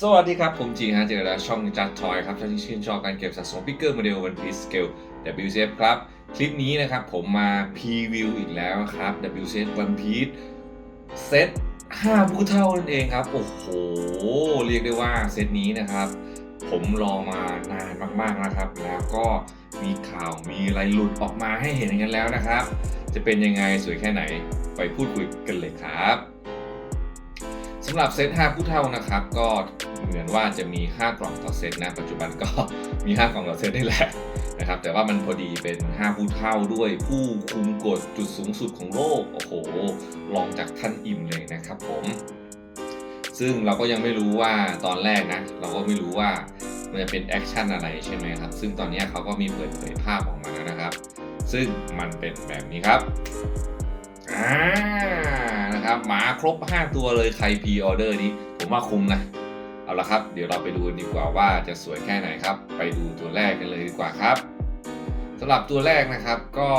สวัสดีครับ ผมจีฮะเจอแล้วช่องจัดทอยครับท่านที่ชื่นชอบการเก็บสะสมพิกเกอร์โมเดล One Piece Scale WCF ครับ คลิปนี้นะครับผมมาพรีวิวอีกแล้วครับ WCF One Piece เซต5ผู้เท่านั่นเองครับ โอ้โห เรียกได้ว่าเซตนี้นะครับ ผมรอมานานมากๆนะครับ แล้วก็มีข่าวมีอะไรหลุดออกมาให้เห็นกันแล้วนะครับ จะเป็นยังไงสวยแค่ไหนไปพูดคุยกันเลยครับ สำหรับเซต5ผู้เท่านะครับ ก็เหมือนว่าจะมี 5 กล่องต่อเซตนะ ปัจจุบันก็มี 5 กล่องต่อเซตนี่แหละนะครับ แต่ว่ามันพอดีเป็น 5 ผู้เท่าด้วยผู้คุมกฎจุดสูงสุดของโลก โอ้โหรองจากท่านอิมเลยนะครับผมซึ่งเราก็ยังไม่รู้ว่าตอนแรกนะ เราก็ไม่รู้ว่ามันจะเป็นแอคชั่นอะไรใช่ไหมครับ ซึ่งตอนนี้เขาก็มีเปิดเผยภาพออกมาแล้วนะครับ ซึ่งมันเป็นแบบนี้ครับอ่า นะครับ หมาครบ 5 ตัวเลยใครพรีออเดอร์นี้ ผมว่าคุ้มนะ เอาละครับ เดี๋ยวเราไปดูดีกว่าว่าจะสวยแค่ไหนครับ ไปดูตัวแรกกันเลยดีกว่าครับสำหรับตัวแรกนะครับก็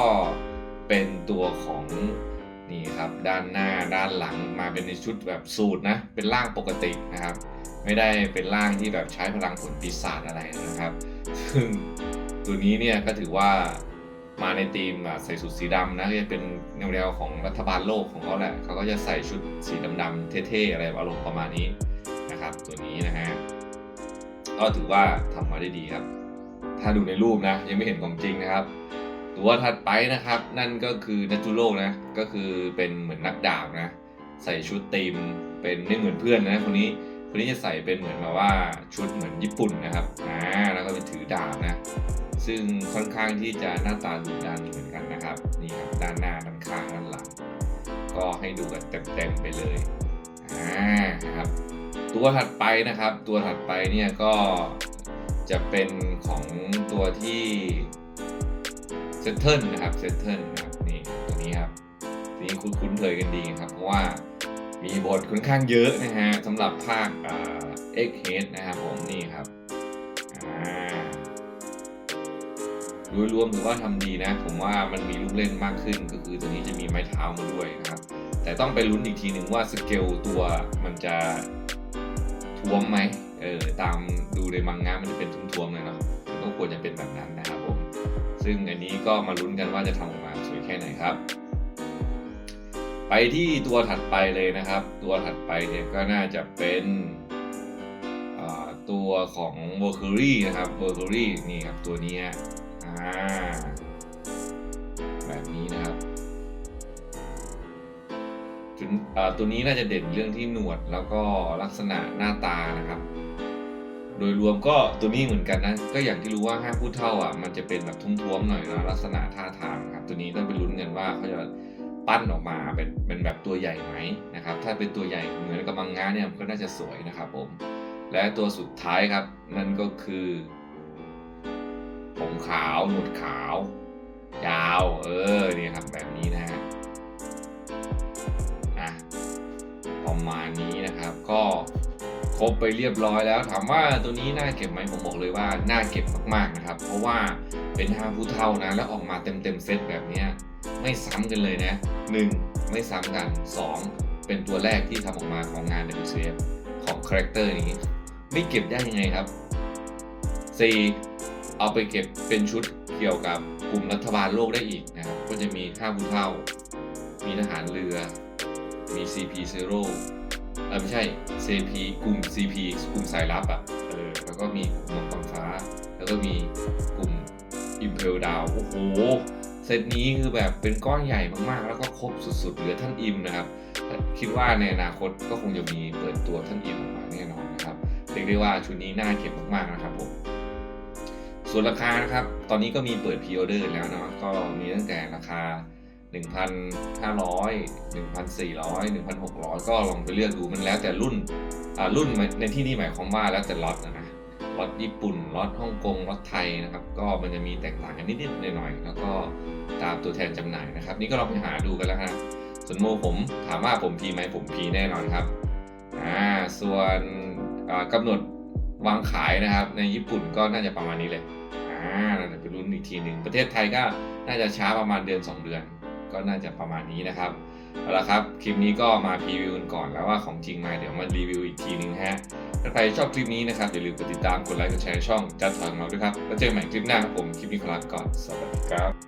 เป็นตัวของนี่ครับด้านหน้าด้านหลังมาเป็นในชุดแบบสูตรนะ เป็นร่างปกตินะครับ ไม่ได้เป็นร่างที่แบบใช้พลังผลปีศาจอะไรนะครับซึ่งตัวนี้เนี่ยก็ถือว่า มาในธีมใส่สุดสีดำนะก็จะเป็นแนวๆของรัฐบาลโลกของเขาแหละเขาก็จะใส่ชุดสีดำๆเท่ๆอะไรอารมณ์ประมาณนี้นะครับ ตัวนี้นะฮะก็ถือว่าทำมาได้ดีครับ ถ้าดูในรูปนะ ยังไม่เห็นของจริงนะครับ ตัวถัดไปนะครับ นั่นก็คือนัจูโร่นะก็คือเป็นเหมือนนักดาบนะ ใส่ชุดตีมเป็นไม่เหมือนเพื่อนนะคนนี้คนนี้จะใส่เป็นเหมือนแบบว่าชุดเหมือนญี่ปุ่นนะครับอ่าแล้วก็ไปถือดาบนะ ซึ่งค่อนข้างที่จะหน้าตาดุดันเหมือนกันนะครับนี่ครับด้านหน้าด้านข้างด้านหลัง ก็ให้ดูกันเต็มๆไปเลยอ่านะครับตัวถัดไปนะครับ ตัวถัดไปเนี่ยก็จะเป็นของตัวที่เซตเทิลนะครับเซตเทิลนะครับนี่ตัวนี้ครับตัวนี้คุ้นคุ้นเคยกันดีครับ เพราะว่ามีบทค่อนข้างเยอะนะฮะสำหรับภาคเอ็กเฮดนะครับผมนี่ครับ โดยรวมถือว่าทำดีนะ ผมว่ามันมีลูกเล่นมากขึ้น ก็คือตัวนี้จะมีไม้เท้ามาด้วยนะครับ แต่ต้องไปลุ้นอีกทีหนึ่งว่าสเกลตัวมันจะท้วมไหมเออตามดูในมังงะมันจะเป็นท้วมๆเลยเนาะก็ควรจะเป็นแบบนั้นนะครับผม ซึ่งอันนี้ก็มาลุ้นกันว่าจะทำออกมาสวยแค่ไหนครับ ไปที่ตัวถัดไปเลยนะครับ ตัวถัดไปเนี่ยก็น่าจะเป็นตัวของ m e r c u r y นะครับ m e r c u r y นี่ครับตัวนี้ แบบนี้นะครับจุดตัวนี้น่าจะเด่นเรื่องที่หนวดแล้วก็ลักษณะหน้าตานะครับ โดยรวมก็ตัวนี้เหมือนกันนะ ก็อย่างที่รู้ว่าห้าผู้เท่าอะมันจะเป็นแบบทุ่วมๆหน่อยนะลักษณะท่าทางครับ ตัวนี้ต้องไปลุ้นกันว่าเขาจะปั้นออกมาเป็นเป็นแบบตัวใหญ่ไหมนะครับ ถ้าเป็นตัวใหญ่เหมือนกับมังงะเนี่ยก็น่าจะสวยนะครับผม และตัวสุดท้ายครับนั่นก็คือ ขาวหนวดขาว ยาว เออนี่ครับแบบนี้นะฮะอะประมาณนี้นะครับก็ครบไปเรียบร้อยแล้ว ถามว่าตัวนี้น่าเก็บไหมผมบอกเลยว่าน่าเก็บมากๆนะครับ เพราะว่าเป็นห้าผู้เท่านะ แล้วออกมาเต็มๆเซตแบบนี้ไม่ซ้ำกันเลยนะหนึ่งไม่ซ้ำกันสองเป็นตัวแรกที่ทำออกมาของงาน WCF ของคาแรคเตอร์นี้ ไม่เก็บได้ยังไงครับ 4. เอาไปเก็บเป็นชุดเกี่ยวกับกลุ่มรัฐบาลโลกได้อีกนะครับ ก็จะมีข้าบุญเท่า มีทหารเรือ มี CP Zero เออไม่ใช่ CP กลุ่ม CP กลุ่มสายลับอะเออแล้วก็มีกลุ่มมังกรฟ้า แล้วก็มีกลุ่ม Impel Down โอ้โห เซตนี้คือแบบเป็นก้อนใหญ่มากๆ แล้วก็ครบสุดๆ เหลือท่านอิมนะครับ คิดว่าในอนาคตก็คงจะมีเปิดตัวท่านอิมออกมาแน่นอนนะครับ เรียกได้ว่าชุดนี้น่าเก็บมากๆนะครับผม ส่วนราคานะครับ ตอนนี้ก็มีเปิดพ r ีออเดอร์แล้วเนาะก็มีตั้งแต่ราคา 1,500 1,400 1,600 ก็ลองไปเลือกดูมันแล้วแต่รุ่นอ่ารุ่นในที่นี้หมายความว่าแล้วแต่ล็อตนะนะล็อตญี่ปุ่นล็อตฮ่องกงล็อตไทยนะครับ ก็มันจะมีแตกต่างกันนิดๆหน่อยๆแล้วก็ตามตัวแทนจำหน่ายนะครับ นี่ก็ลองไปหาดูกันแล้วฮะส่วนโมผมถามว่าผมพีไหมผมพีแน่นอนครับอ่าส่วนอ่ากำหนดวางขายนะครับ ในญี่ปุ่นก็น่าจะประมาณนี้เลย เราจะไปลุ้นอีกทีหนึ่งประเทศไทยก็น่าจะช้าประมาณเดือน 2 เดือน ก็น่าจะประมาณนี้นะครับเอาละครับคลิปนี้ก็มาพรีวิวกันก่อนแล้วว่าของจริงมาเดี๋ยวมารีวิวอีกทีนึงฮะถ้าใครชอบคลิปนี้นะครับอย่าลืมกดติดตามกดไลค์กดแชร์ช่องจัดถอยของเราด้วยครับแล้วเจอกันใหม่คลิปหน้าครับผมคลิปนี้ขอลาไปก่อนสวัสดีครับ